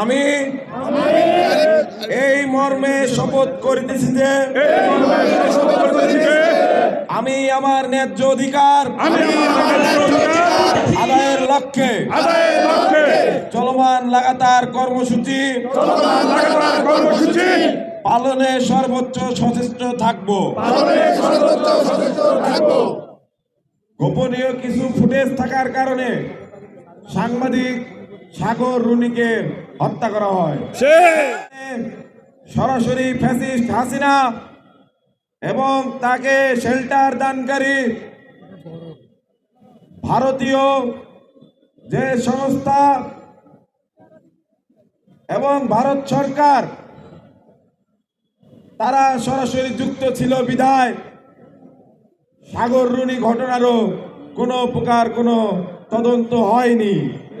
আমি এই মর্মে শপথ করিতেছি যে, আমি আমার ন্যায্য অধিকার, আদায়ের লক্ষ্যে চলমান লাগাতার কর্মসূচি পালনে সর্বোচ্চ সচেষ্ট থাকব। গোপনীয় কিছু ফুটেজ থাকার কারণে সাংবাদিক সাগর রুনিকে হত্যা করা হয়। সরাসরি ফ্যাসিস্ট হাসিনা এবং তাকে শেল্টার দানকারী ভারতীয় যে সংস্থা এবং ভারত সরকার তারা সরাসরি যুক্ত ছিল বিধায়। সাগর রুনি ঘটনারও কোনো প্রকার কোনো তদন্ত হয়নি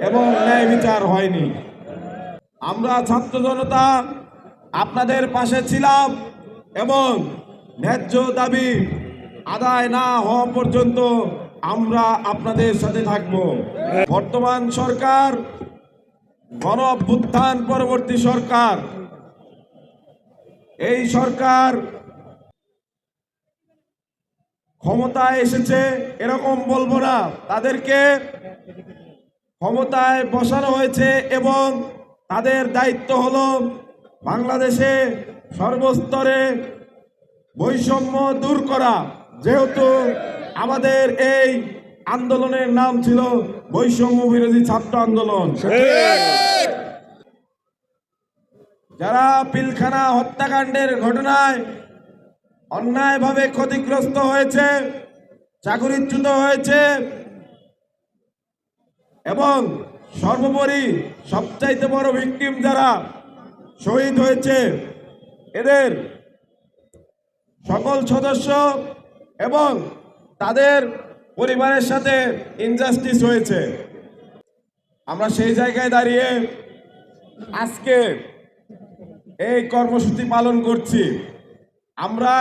এবং ন্যায় বিচার হয়নি। আমরা ছাত্র জনতা আপনাদের পাশে ছিলাম এবং ন্যায্য দাবি আদায় না হওয়া পর্যন্ত আমরা আপনাদের সাথে থাকব। বর্তমান সরকার, গণ অভ্যুত্থান পরবর্তী সরকার, এই সরকার ক্ষমতায় এসেছে এরকম বলব না, তাদেরকে ক্ষমতায় বসানো হয়েছে এবং তাদের দায়িত্ব হলো বাংলাদেশে সর্বস্তরে বৈষম্য দূর করা। যেহেতু আমাদের এই আন্দোলনের নাম ছিল বৈষম্য বিরোধী ছাত্র আন্দোলন। যারা পিলখানা হত্যাকাণ্ডের ঘটনায় অন্যায়ভাবে ক্ষতিগ্রস্ত হয়েছে, চাকরিচ্যুত হয়েছে এবং সর্বোপরি সবচাইতে বড় ভিকটিম যারা শহীদ হয়েছে, এদের সকল সদস্য এবং তাদের পরিবারের সাথে ইনজাস্টিস হয়েছে। আমরা সেই জায়গায় দাঁড়িয়ে আজকে এই কর্মসূচি পালন করছি। আমরা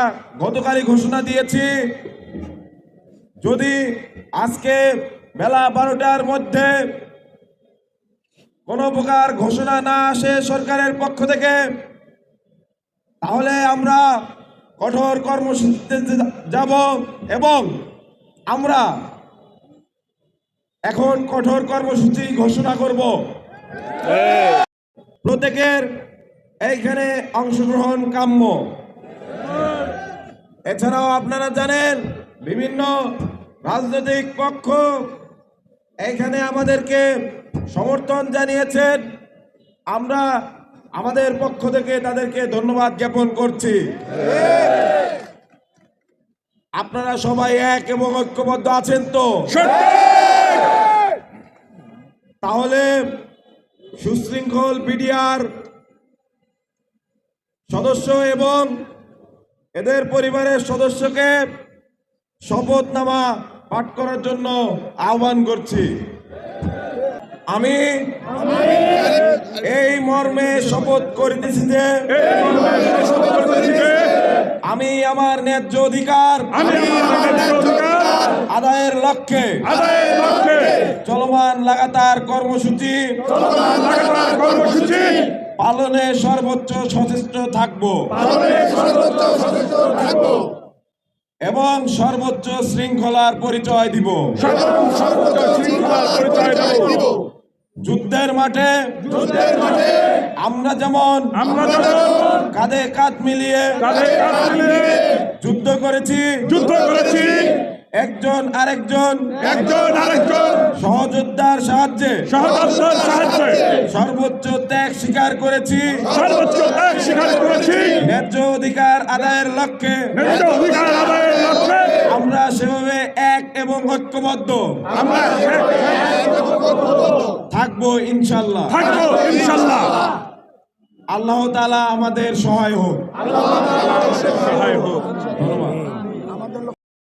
গতকালই ঘোষণা দিয়েছি, যদি আজকে বেলা বারোটার মধ্যে কোনো প্রকার ঘোষণা না আসে সরকারের পক্ষ থেকে, তাহলে আমরা কঠোর কর্মসূচিতে যাব এবং আমরা এখন কঠোর কর্মসূচি ঘোষণা করব। প্রত্যেকের এইখানে অংশগ্রহণ কাম্য। এছাড়াও আপনারা জানেন, বিভিন্ন রাজনৈতিক পক্ষ এইখানে আমাদেরকে সমর্থন জানিয়েছেন। আমরা আমাদের পক্ষ থেকে তাদেরকে ধন্যবাদ জ্ঞাপন করছি। আপনারা সবাই এক এবং ঐক্যবদ্ধ আছেন তো? তাহলে সুশৃঙ্খল বিডিআর সদস্য এবং এদের পরিবারের সদস্যকে শপথনামা পাঠ করার জন্য আহ্বান করছি। আমি এই মর্মে শপথ করিতেছি যে, আমি আমার ন্যায্য অধিকার, আদায়ের লক্ষ্যে চলমান লাগাতার কর্মসূচি পালনে সর্বোচ্চ সচেষ্ট থাকব। এবং সর্বোচ্চ শৃঙ্খলার পরিচয় দিব। যুদ্ধের মাঠে আমরা যেমন কাঁধে কাঁধ মিলিয়ে যুদ্ধ করেছি। যুদ্ধ করেছি। একজন আরেকজন একজন আরেকজন সহযোদ্ধার সাহায্যে সাহায্যে সর্বোচ্চ ত্যাগ স্বীকার করেছি। সর্বোচ্চ ত্যাগ স্বীকার করেছি। ন্যায্য অধিকার আদায়ের লক্ষ্যে ন্যায্য অধিকার আদায়ের লক্ষ্যে আমরা সেভাবে এক এবং ঐক্যবদ্ধ। আমরা থাকব ইনশাল্লাহ। থাকব ইনশাল্লাহ। আল্লাহ তালা আমাদের সহায় হোক। আল্লাহ সহায় হোক। ধন্যবাদ